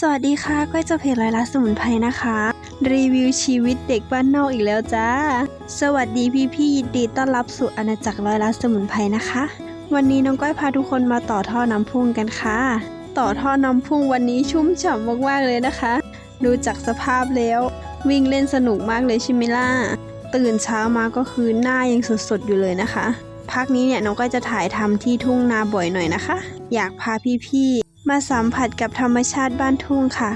สวัสดีค่ะ ก้อยเจะเพจร้อยละสมุนไพรนะคะ รีวิวชีวิตเด็กบ้านนอกอีกแล้วจ้า สวัสดีพี่พี่ยินดีต้อนรับสู่อาณาจักรรอยละสมุนไพรนะคะ วันนี้น้องก้อยพาทุกคนมาต่อท่อน้ำพุ่งกันค่ะ ต่อท่อน้ำพุ่งวันนี้ชุ่มฉ่ำมากๆเลยนะคะ ดูจากสภาพแล้ว วิ่งเล่นสนุกมากเลยใช่ไหมล่ะ ตื่นเช้ามาก็คือหน้ายังสดๆอยู่เลยนะคะพักนี้เนี่ยน้องก้อยจะถ่ายทำที่ทุ่งนาบ่อยหน่อยนะคะ อยากพาพี่ๆ มาสัมผัสกับธรรมชาติบ้านทุ่งค่ะ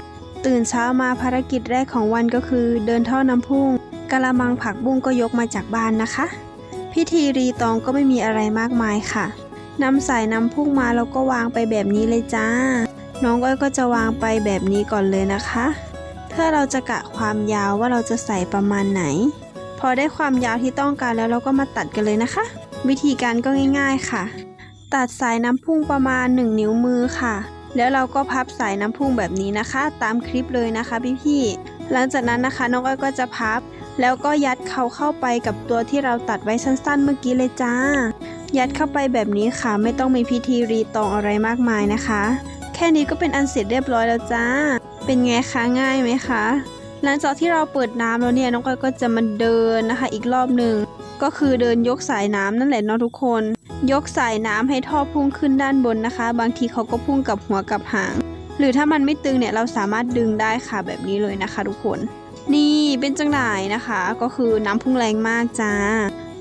ตื่นเช้ามาภารกิจแรกของวันก็คือ เดินท่อน้ำพุ่งกะละมังผักบุ้งก็ยกมาจากบ้านนะคะ พิธีรีตองก็ไม่มีอะไรมากมายค่ะนำสายน้ำพุ่งมาแล้วก็วางไปแบบนี้เลยจ้า น้องก้อยก็จะวางไปแบบนี้ก่อนเลยนะคะ เพื่อเราจะกะความยาวว่าเราจะใส่ประมาณไหน พอได้ความยาวที่ต้องการแล้วเราก็มาตัดกันเลยนะคะ วิธีการก็ง่าย ๆค่ะ ตัดสายน้ำพุ่งประมาณ 1 นิ้วมือค่ะ แล้วเราก็พับสายน้ำพุ่งแบบนี้นะคะ ตามคลิปเลยนะคะพี่ๆหลังจากนั้นนะคะน้องอ้อยก็จะพับ แล้วก็ยัดเขาเข้าไปกับตัวที่เราตัดไว้สั้นๆ เมื่อกี้เลยจ้า ยัดเข้าไปแบบนี้ค่ะ ไม่ต้องมีพิธีรีตองอะไรมากมายนะคะ แค่นี้ก็เป็นอันเสร็จเรียบร้อยแล้วจ้า เป็นไงคะง่ายไหมคะหลังจากที่เราเปิดน้ำแล้วเนี่ยน้องก้อยก็จะมาเดินนะคะ อีกรอบหนึ่ง ก็คือเดินยกสายน้ำนั่นแหละเนาะทุกคน ยกสายน้ำให้ท่อพุ่งขึ้นด้านบนนะคะ บางทีเขาก็พุ่งกับหัวกับหาง หรือถ้ามันไม่ตึงเนี่ยเราสามารถดึงได้ค่ะแบบนี้เลยนะคะ ทุกคน นี่เป็นจังไดนะคะ ก็คือน้ำพุ่งแรงมากจ้า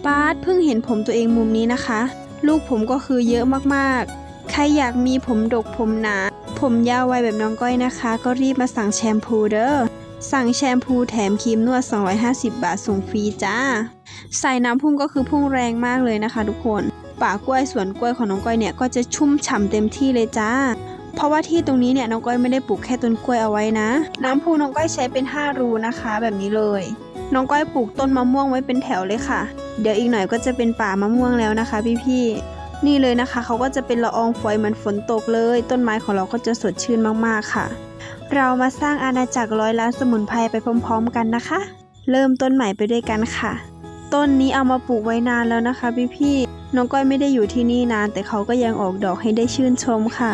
ป้าดเพิ่งเห็นผมตัวเองมุมนี้นะคะ ลูกผมก็คือเยอะมากๆ ใครอยากมีผมดกผมหนา ผมยาวไวแบบน้องก้อยนะคะ ก็รีบมาสั่งแชมพูเด้อ สั่งแชมพูแถมครีมนวด 250 บาทส่งฟรีจ้า ใส่น้ำพุ่งก็คือพุ่งแรงมากเลยนะคะ ทุกคน ป่ากล้วยสวนกล้วยของน้องก้อยเนี่ยก็จะชุ่มฉ่ำเต็มที่เลยจ้า เพราะว่าที่ตรงนี้เนี่ยน้องก้อยไม่ได้ปลูกแค่ต้นกล้วยเอาไว้นะ น้ำพุน้องก้อยใช้เป็น 5 รูนะคะ แบบนี้เลย น้องก้อยปลูกต้นมะม่วงไว้เป็นแถวเลยค่ะ เดี๋ยวอีกหน่อยก็จะเป็นป่ามะม่วงแล้วนะคะ พี่ๆ นี่เลยนะคะเขาก็จะเป็นละอองฝอยเหมือนฝนตกเลย ต้นไม้ของเราก็จะสดชื่นมากๆค่ะ เรามาสร้างอาณาจักรร้อยล้านสมุนไพรไปพร้อมๆกันนะคะ เริ่มต้นใหม่ไปด้วยกันค่ะ ต้นนี้เอามาปลูกไว้นานแล้วนะคะพี่ๆน้องก้อยไม่ได้อยู่ที่นี่นาน แต่เขาก็ยังออกดอกให้ได้ชื่นชมค่ะ